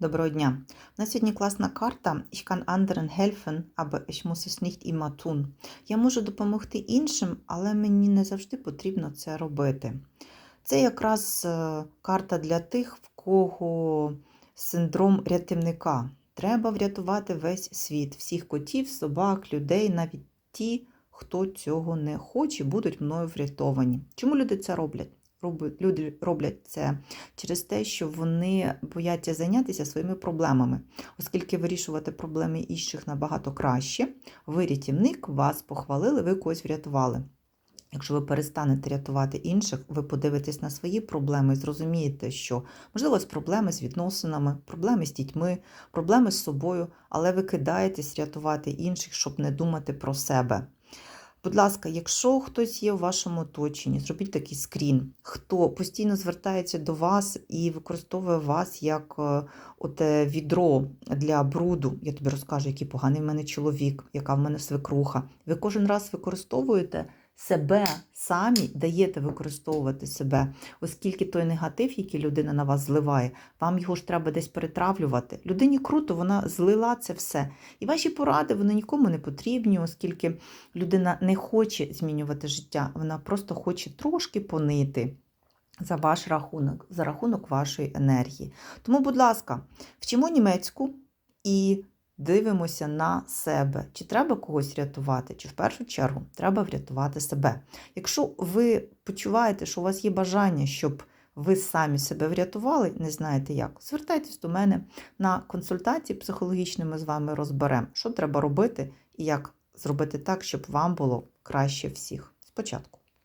Доброго дня. У нас сьогодні класна карта Ich kann anderen helfen, aber ich muss es nicht immer tun. Я можу допомогти іншим, але мені не завжди потрібно це робити. Це якраз е, карта для тих, в кого синдром рятівника. Треба врятувати весь світ, всіх котів, собак, людей, навіть ті, хто цього не хоче, будуть мною врятовані. Чому люди це роблять? Роби- Люди роблять це через те, що вони бояться зайнятися своїми проблемами, оскільки вирішувати проблеми інших набагато краще. Ви рятівник, вас похвалили, ви когось врятували. Якщо ви перестанете рятувати інших, ви подивитесь на свої проблеми і зрозумієте, що можливо вас проблеми з відносинами, проблеми з дітьми, проблеми з собою, але ви кидаєтесь рятувати інших, щоб не думати про себе. Будь ласка, якщо хтось є у вашому оточенні, зробіть такий скрін, хто постійно звертається до вас і використовує вас як от відро для бруду. Я тобі розкажу, який поганий в мене чоловік, яка в мене свекруха. Ви кожен раз використовуєте себе самі, даєте використовувати себе, оскільки той негатив, який людина на вас зливає, вам його ж треба десь перетравлювати. Людині круто, вона злила це все. І ваші поради вони нікому не потрібні, оскільки людина не хоче змінювати життя, вона просто хоче трошки понити за ваш рахунок, за рахунок вашої енергії. Тому, будь ласка, вчимо німецьку і дивимося на себе. Чи треба когось рятувати, чи в першу чергу треба врятувати себе. Якщо ви почуваєте, що у вас є бажання, щоб ви самі себе врятували, не знаєте як, звертайтесь до мене на консультації психологічні, ми з вами розберемо, що треба робити і як зробити так, щоб вам було краще всіх. Спочатку.